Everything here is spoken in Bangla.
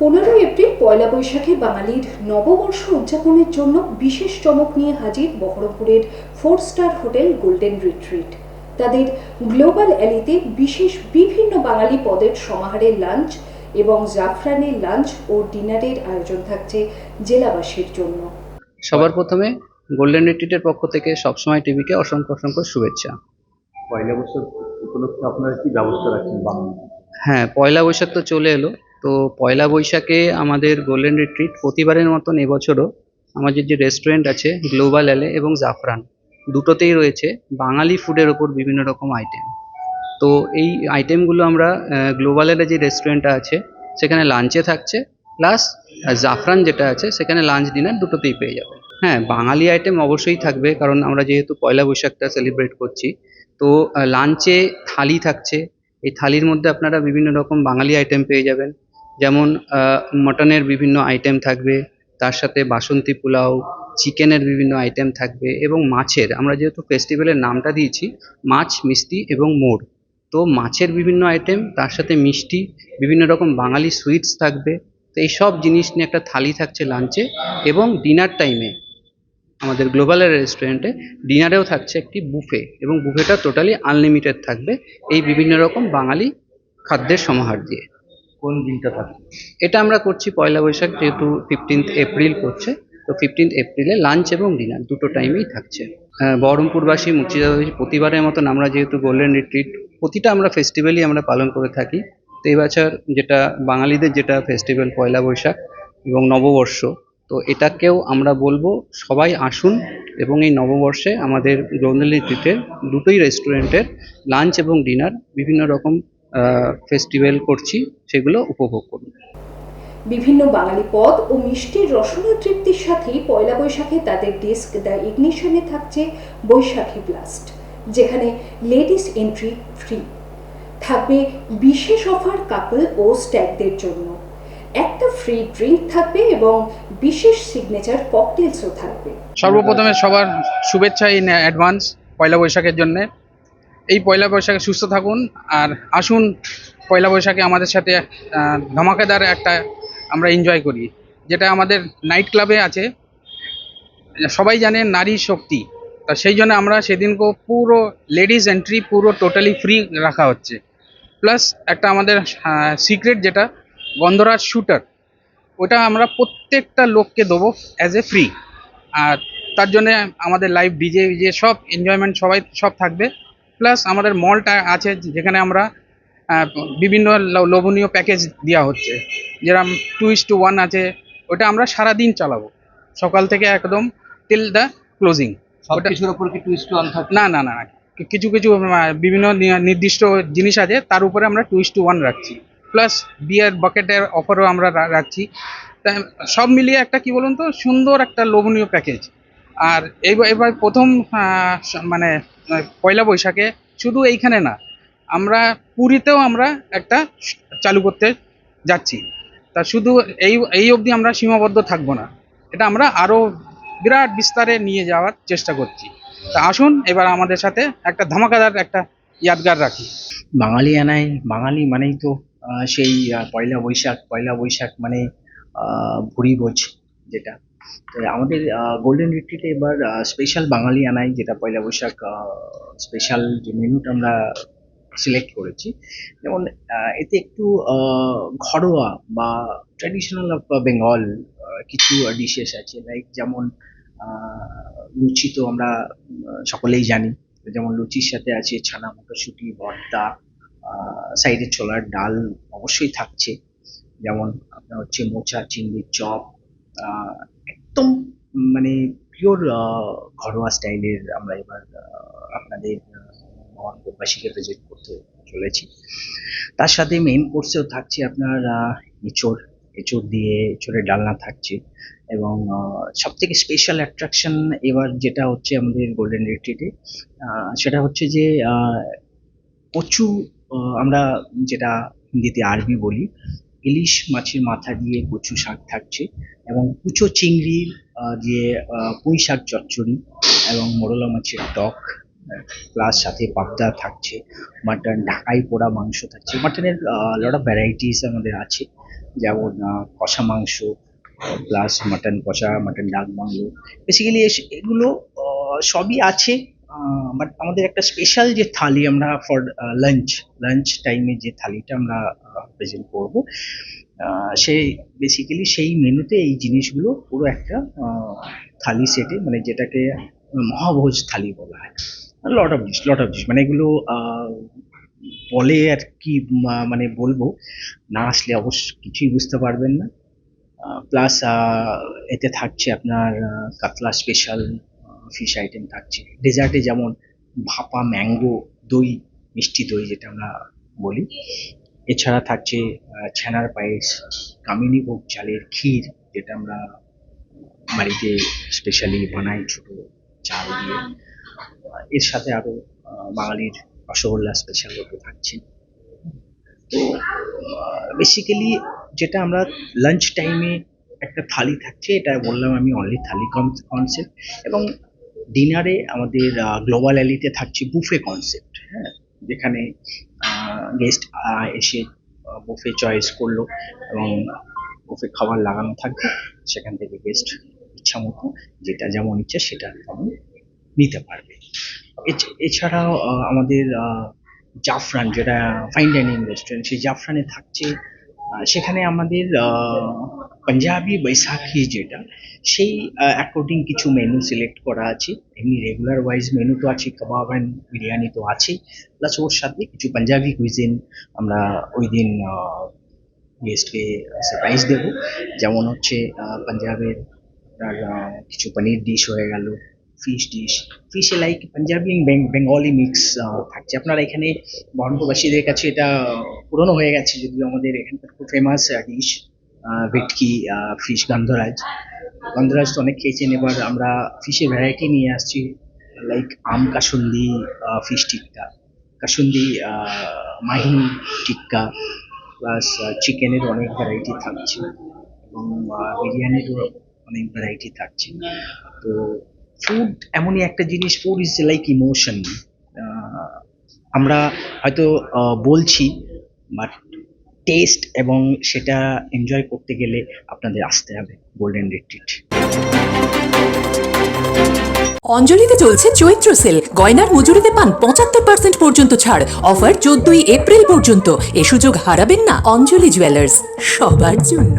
পনেরোই এপ্রিল পয়লা বৈশাখে বাঙালির নববর্ষ উদযাপনের জন্য বিশেষ চমক নিয়ে হাজির বহরমপুরের four star hotel golden retreat. তাদের গ্লোবাল অ্যালিতে বিশেষ বিভিন্ন বাঙালি পদের সমাহারে লাঞ্চ এবং জাফরানের লাঞ্চ ও ডিনারের আয়োজন থাকছে জেলাবাসীর জন্য। সবার প্রথমে গোল্ডেন রিট্রিটের পক্ষ থেকে সবসময় টিভিকে অসংখ্য অসংখ্য শুভেচ্ছা। পয়লা বছর উপলক্ষে আপনারা কি ব্যবস্থা রাখছেন হ্যাঁ পয়লা বৈশাখ তো চলে এলো। তো পয়লা বৈশাখে আমাদের গোল্ডেন রিট্রিট প্রতিবারের মতন এবছরও আমাদের যে রেস্টুরেন্ট আছে গ্লোবাল অ্যালে এবং জাফরান দুটোতেই রয়েছে বাঙালি ফুডের ওপর বিভিন্ন রকম আইটেম তো এই আইটেমগুলো আমরা গ্লোবাল অ্যালে যে রেস্টুরেন্টটা আছে, সেখানে লাঞ্চে থাকছে প্লাস জাফরান যেটা আছে, সেখানে লাঞ্চ ডিনার দুটোতেই পেয়ে যাবে। হ্যাঁ বাঙালি আইটেম অবশ্যই থাকবে, কারণ আমরা যেহেতু পয়লা বৈশাখটা সেলিব্রেট করছি, তো লাঞ্চে থালি থাকছে। এই থালির মধ্যে আপনারা বিভিন্ন রকম বাঙালি আইটেম পেয়ে যাবেন। যেমন মটনের বিভিন্ন আইটেম থাকবে, তার সাথে বাসন্তী পোলাও, চিকেনের বিভিন্ন আইটেম থাকবে এবং মাছের, আমরা যেহেতু ফেস্টিভ্যালের নামটা দিয়েছি, মাছ, মিষ্টি এবং মোড়। তো মাছের বিভিন্ন আইটেম তার সাথে মিষ্টি, বিভিন্ন রকম বাঙালি সুইটস থাকবে। তো এই সব জিনিস নিয়ে একটা থালি থাকছে লাঞ্চে এবং ডিনার টাইমে আমাদের গ্লোবালের রেস্টুরেন্টে ডিনারেও থাকছে একটি বুফে এবং বুফেটা টোটালি আনলিমিটেড থাকবে এই বিভিন্ন রকম বাঙালি খাদ্যের সমাহার দিয়ে। কোন দিনটা থাকে? এটা আমরা করছি পয়লা বৈশাখ যেহেতু ফিফটিন্থ এপ্রিল করছে। তো ফিফটিন্থ এপ্রিলে লাঞ্চ এবং ডিনার দুটো টাইমেই থাকছে। বহরমপুরবাসী মুর্শিদাবাদী প্রতিবারের মতন আমরা যেহেতু গোল্ডেন রিট্রিট প্রতিটা আমরা ফেস্টিভ্যালই আমরা পালন করে থাকি। তো এবছর যেটা বাঙালিদের যেটা ফেস্টিভ্যাল পয়লা বৈশাখ এবং নববর্ষ, তো এটাকেও আমরা বলব সবাই আসুন এবং এই নববর্ষে আমাদের গোল্ডেন রিট্রিটের দুটোই রেস্টুরেন্টের লাঞ্চ এবং ডিনার বিভিন্ন রকম ফেস্টিভ্যাল করছি সেগুলো উপভোগ করুন বিভিন্ন বাঙালি পদ ও মিষ্টির রসনা তৃপ্তির সাথেই পয়লা বৈশাখে তাদের ডিস্ক দ্য ইগনিশনে থাকছে বৈশাখী ব্লাস্ট যেখানে লেডিস এন্ট্রি ফ্রি থাকবে বিশেষ অফার কাপল ও স্ট্যাগদের জন্য। একটা ফ্রি ড্রিঙ্ক থাকবে এবং বিশেষ সিগনেচার ককটেলসও থাকবে। সর্বপ্রথমে সবার শুভেচ্ছা ইন অ্যাডভান্স পয়লা বৈশাখের জন্য। এই পয়লা বৈশাখে সুস্থ থাকুন আর আসুন পয়লা বৈশাখে আমাদের সাথে ধামাকাদার একটা আমরা এনজয় করি, যেটা আমাদের নাইট ক্লাবে আছে। সবাই জানে নারী শক্তি, তা সেই জন্য আমরা সেদিনকে পুরো লেডিস এন্ট্রি পুরো টোটালি ফ্রি রাখা হচ্ছে। প্লাস একটা আমাদের সিক্রেট যেটা, গন্ধরাজ শুটার ওটা আমরা প্রত্যেকটা লোককে দেবো অ্যাজ এ ফ্রি আর তার জন্যে আমাদের লাইভ ডিজে যে সব এনজয়মেন্ট সবাই, সব থাকবে। প্লাস আমাদের মলটা আছে যেখানে আমরা বিভিন্ন লোভনীয় প্যাকেজ দেওয়া হচ্ছে। যেরকম টু ইস টু ওয়ান আছে ওটা আমরা সারা দিন চালাবো। সকাল থেকে একদম টিল দ্য ক্লোজিং না না না। কিছু কিছু বিভিন্ন নির্দিষ্ট জিনিস আছে তার উপরে আমরা টু ইস টু ওয়ান রাখছি। প্লাস বিয়ার বাকেটের অফারও আমরা রাখছি। সব মিলিয়ে একটা কি বলুন তো সুন্দর একটা লোভনীয় প্যাকেজ আর এবার এবার প্রথম মানে পয়লা বৈশাখে শুধু এইখানে না, আমরা পুরীতেও আমরা একটা চালু করতে যাচ্ছি। তা শুধু এই এই অবধি আমরা সীমাবদ্ধ থাকব না। এটা আমরা আরও বিরাট বিস্তারে নিয়ে যাওয়ার চেষ্টা করছি। তা আসুন, এবার আমাদের সাথে একটা ধামাকাদার একটা ইয়াদগার রাখি। বাঙালি আনায় বাঙালি মানেই তো সেই পয়লা বৈশাখ পয়লা বৈশাখ মানে ভুরি ভোজ যেটা। আমাদের গোল্ডেন রিট্রিটে এবার স্পেশাল বাঙালি আনাই, যেটা পয়লা বৈশাখ স্পেশাল যে মেনুটা আমরা সিলেক্ট করেছি। যেমন এতে একটু ঘরোয়া বা ট্র্যাডিশনাল অফ বেঙ্গল কিছু ডিশেস আছে। লাইক যেমন লুচি তো আমরা সকলেই জানি। যেমন লুচির সাথে আছে ছানা, মটরশুঁটি, ভর্তা সাইডে ছোলার ডাল অবশ্যই থাকছে। যেমন, আপনার হচ্ছে মোচা, চিংড়ির চপ একদম মানে পিওর ঘরোয়া স্টাইলের আমরা এবার আপনাদের মহানগরবাসীকে প্রেজেন্ট করতে চলেছি। তার সাথে মেইন কোর্সেও থাকছে আপনার আহ, এঁচোড়। এঁচোড় দিয়ে এঁচোড়ের ডালনা থাকছে এবং সব থেকে স্পেশাল অ্যাট্রাকশন এবার যেটা হচ্ছে আমাদের গোল্ডেন রিট্রিটে সেটা হচ্ছে যে কচু আমরা যেটা হিন্দিতে আরবি বলি ইলিশ মাছের মাথা দিয়ে কচু শাক থাকছে এবং কুচো চিংড়ির দিয়ে পুঁই শাক চচ্চড়ি এবং মোরলা মাছের টক প্লাস সাথে পাবদা থাকছে, মাটন, ঢাকাই পোড়া মাংস থাকছে। মাটনের লট অফ ভ্যারাইটিস আমাদের আছে। যেমন কষা মাংস প্লাস মাটন কষা, মাটন ডাক বাংলো বেসিক্যালি এগুলো সবই আছে। বাট আমাদের একটা স্পেশাল যে থালি আমরা ফর লাঞ্চ লাঞ্চ টাইমে যে থালিটা আমরা প্রেজেন্ট করব সেই বেসিক্যালি সেই মেনুতে এই জিনিসগুলো পুরো একটা থালি সেটে মানে যেটাকে মহাভোজ থালি বলা হয়। Lot of dish lot of dish মানে এগুলো বলে আর কি মানে বলব, না আসলে অবশ্য কিছুই বুঝতে পারবেন না। প্লাস এতে থাকছে আপনার কাতলা স্পেশাল ফিশ আইটেম থাকছে। ডেজার্টে যেমন ভাপা ম্যাঙ্গো দই, মিষ্টি দই যেটা আমরা বলি। এছাড়া থাকছে ছানার পায়েস, কামিনী ভোগ চালের ক্ষীর যেটা আমরা বাড়িতে স্পেশালি বানাই ছোট চাল দিয়ে। এর সাথে আরও বাঙালির রসগোল্লা স্পেশাল তো থাকছে। তো বেসিক্যালি যেটা আমরা লাঞ্চ টাইমে একটা থালি থাকছে, এটা বললাম আমি অনলি থালি কনসেপ্ট এবং ডিনারে আমাদের গ্লোবাল অ্যালিতে থাকছে বুফে কনসেপ্ট হ্যাঁ? যেখানে গেস্ট এসে বুফে চয়েস করল এবং বুফে খাবার লাগানো থাকবে। সেখান থেকে গেস্ট ইচ্ছা মতো যেটা যেমন ইচ্ছা সেটা তেমন নিতে পারবে। এছাড়াও আমাদের জাফরান, যেটা ফাইন ডাইনিং রেস্টুরেন্ট সেই জাফরানে থাকছে সেখানে আমাদের পাঞ্জাবি বৈশাখী যেটা, সেই অ্যাকর্ডিং কিছু মেনু সিলেক্ট করা আছে। এমনি রেগুলার ওয়াইজ মেনু তো আছে কাবাব অ্যান্ড বিরিয়ানি তো আছেই। প্লাস ওর সাথে কিছু পাঞ্জাবি কুইজিন আমরা ওই দিন গেস্টকে সারপ্রাইজ দেবো। যেমন হচ্ছে পাঞ্জাবের কিছু পনির ডিশ হয়ে গেল। ফিশ ডিশ ফিশে লাইক পাঞ্জাবি বেঙ্গলি মিক্স থাকছে। আপনারা এখানে বহরমপুরবাসীদের কাছে এটা পুরনো হয়ে গেছে যদিও আমাদের এখানকার খুব ফেমাস ডিশ ভেটকি ফিশ গন্ধরাজ। গন্ধরাজ তো অনেক খেয়েছেন। এবার আমরা ফিশের ভ্যারাইটি নিয়ে আসছি। লাইক আম কাসুন্দি ফিশ টিক্কা কাসুন্দি মাহিন টিক্কা প্লাস চিকেনের অনেক ভ্যারাইটি থাকছে। এবং বিরিয়ানিরও অনেক ভ্যারাইটি থাকছে। তো ফুড এমনই একটা জিনিস ফুড ইজ লাইক ইমোশন আমরা হয়তো বলছি বাট টেস্ট এবং সেটা এনজয় করতে গেলে আপনাদের আসতে হবে গোল্ডেন রিট্রিট অঞ্জলিতে চলছে চৈত্র সেল। গয়নার মজুরিতে পান পঁচাত্তর পার্সেন্ট পর্যন্ত ছাড়। অফার চোদ্দই এপ্রিল পর্যন্ত। এ সুযোগ হারাবেন না অঞ্জলি জুয়েলার্স সবার জন্য।